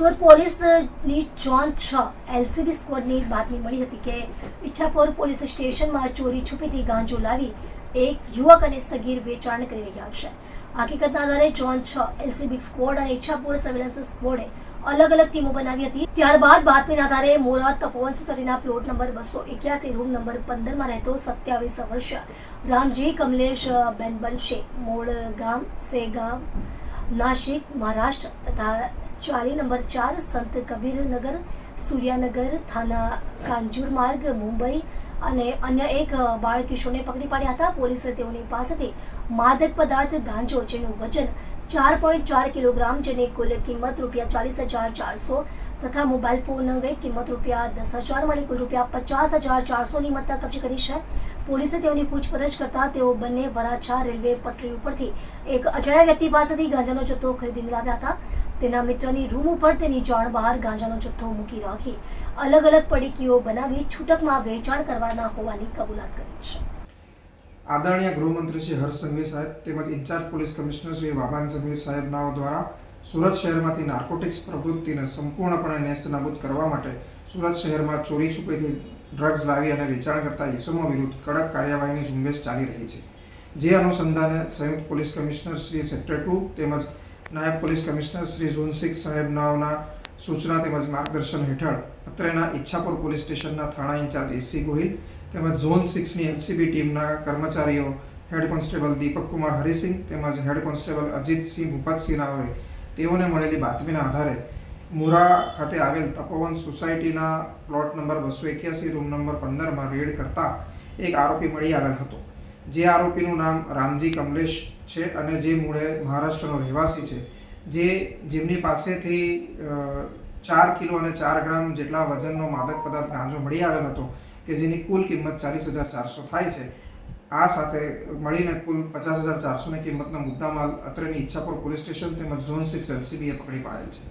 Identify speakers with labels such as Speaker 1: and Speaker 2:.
Speaker 1: સુરત પોલીસની જોન છ એલસીબી સ્ક્વોડની બાતમી મળી હતી કે ઈચ્છાપોર પોલીસ સ્ટેશનમાં ચોરી છુપીથી ગાંજો લાવી એક યુવક અને સગીર વેચાણ કરી રહ્યા છે. હકીકતના આધારે જોન છ એલસીબી સ્કવોડ અને ઈચ્છાપોર સર્વેલન્સ સ્કવોડે અલગ અલગ ટીમો બનાવી હતી. ત્યારબાદ બાતમીના આધારે મોરા તપોવન સોસાયટીના પ્લોટ નંબર બસો એક્યાસી રૂમ નંબર પંદરમાં રહેતો સત્યાવીસ વર્ષીય રામજી કમલેશ બેન બનશે. મૂળ ગામ સેગામ, નાશિક, મહારાષ્ટ્ર તથા ચાલી નંબર ચાર સંત કબીરનગર સૂર્યાનગર થાના કાંજુર માર્ગ મુંબઈ અને અન્ય એક બાળકિશોરને પકડી પાડ્યા હતા. પોલીસે તેઓની પાસેથી માદક પદાર્થ ગાંજો જેનું વજન ચાર પોઈન્ટ ચાર કિલોગ્રામ જેની કુલ કિંમત રૂપિયા ચાલીસ હજાર ચારસો તથા મોબાઈલ ફોન ગઈ કિંમત રૂપિયા દસ હજાર મળી કુલ રૂપિયા પચાસ હજાર ચારસોની મત્તા કબજે કરી છે. પોલીસે તેઓની પૂછપરછ કરતા તેઓ બંને વરાછા રેલવે પટરી ઉપરથી એક અજાણ્યા વ્યક્તિ પાસેથી ગાંજાનો જથ્થો ખરીદીને લાવ્યા હતા. તેના મિત્રની રૂમ ઉપર તેની જાણ બહાર ગાંજાનો જથ્થો મૂકી રાખી અલગ અલગ પડીકીઓ બનાવી છૂટકમાં વેચાણ કરવાના હોવાની કબૂલાત કરી છે.
Speaker 2: આદરણીય ગૃહમંત્રી શ્રી હર્ષ સંઘવી સાહેબ તેમજ ઇન્ચાર્જ પોલીસ કમિશનર શ્રી વાબાન સંઘવી સાહેબનાઓ દ્વારા સુરત શહેરમાંથી નાર્કોટિક્સ પ્રવૃત્તિને સંપૂર્ણપણે નેસ્તનાબૂદ કરવા માટે સુરત શહેરમાં ચોરી છુપેથી ડ્રગ્સ લાવી અને વેચાણ કરતા ઇસમો વિરુદ્ધ કડક કાર્યવાહીની ઝુંબેશ ચાલી રહી છે. જે અનુસંધાને સંયુક્ત police commissioner Shri sector two તેમજ નાયબ police commissioner Shri zone six સાહેબનાઓના સૂચના તેમજ માર્ગદર્શન હેઠળ અત્રેના ઈચ્છાપુર પોલીસ સ્ટેશનના થાણા ઇન્ચાર્જ એસી ગોહિલ તેમજ ઝોન સિક્સની એલસીબી ટીમના કર્મચારીઓ હેડ કોન્સ્ટેબલ દીપક કુમાર હરિસિંહ તેમજ હેડ કોન્સ્ટેબલ અજીતસિંહ ભૂપતસિંહ હોય તેઓને મળેલી બાતમીના આધારે મુરા ખાતે આવેલ તપોવન સોસાયટીના પ્લોટ નંબર બસો એક્યાસી, રૂમ નંબર પંદરમાં રેડ કરતા એક આરોપી મળી આવેલ હતો. જે આરોપીનું નામ રામજી કમલેશ છે અને જે મૂળે મહારાષ્ટ્રનો રહેવાસી છે, જે જેમની પાસેથી ચાર કિલો અને ચાર ગ્રામ જેટલા વજનનો માદક પદાર્થ ગાંજો મળી આવેલ હતો કે જેની કુલ કિંમત ચાલીસ હજાર ચારસો થાય છે. આ સાથે મળીને કુલ પચાસ હજાર ચારસોની કિંમતના મુદ્દામાલ અત્રેની ઈચ્છાપુર પોલીસ સ્ટેશન તેમજ ઝોન સિક્સ એલસીબીએ પકડી પાડેલ છે.